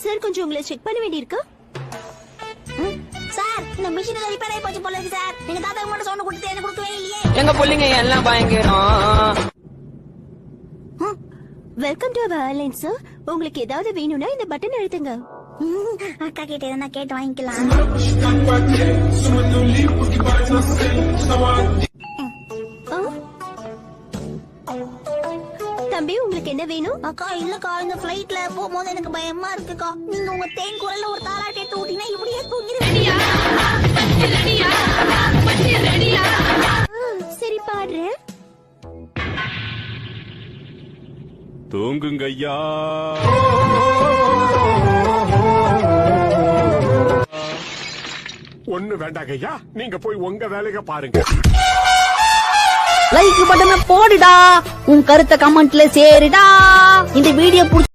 Sir கொஞ்சம் உங்களை check பண்ண வேண்டியிருக்கு. சார் இந்த மிஷின் ரிப்பேர் ஆகி போச்சு போல இருக்கு சார் எங்க தாத்தா மட்டும் சொன்ன கொடுத்து எனக்கு கொடுக்கவே இல்லையே. எங்க பிள்ளைங்க எல்லாம் பயங்கரம். Welcome to our airline sir உங்களுக்கு ஏதாவது வேணும்னா இந்த பட்டன் அழுத்துங்க. அக்கா கிட்ட எதனா கேட்டு வாங்கிக்கலாம்? தம்பி உங்களுக்கு என்ன வேணும்? அக்கா இல்லக்கா இந்த ஃபிளைட்ல போகும்போது எனக்கு பயமா இருக்குக்கா. நீங்க உங்க தேன் குரல்ல ஒரு தாலாட்டு எடுத்து ஊட்டினா இப்படியே தூங்கிடுவேன் சரி பாடுறேன். தூங்குங்க ஐயா. ஒண்ணு வேண்டாங்க ஐயா. நீங்க போய் உங்க வேலையை பாருங்க. லைக் பட்டனை போடுடா. உன் கருத்தை கமெண்ட்ல சேருடா. இந்த வீடியோ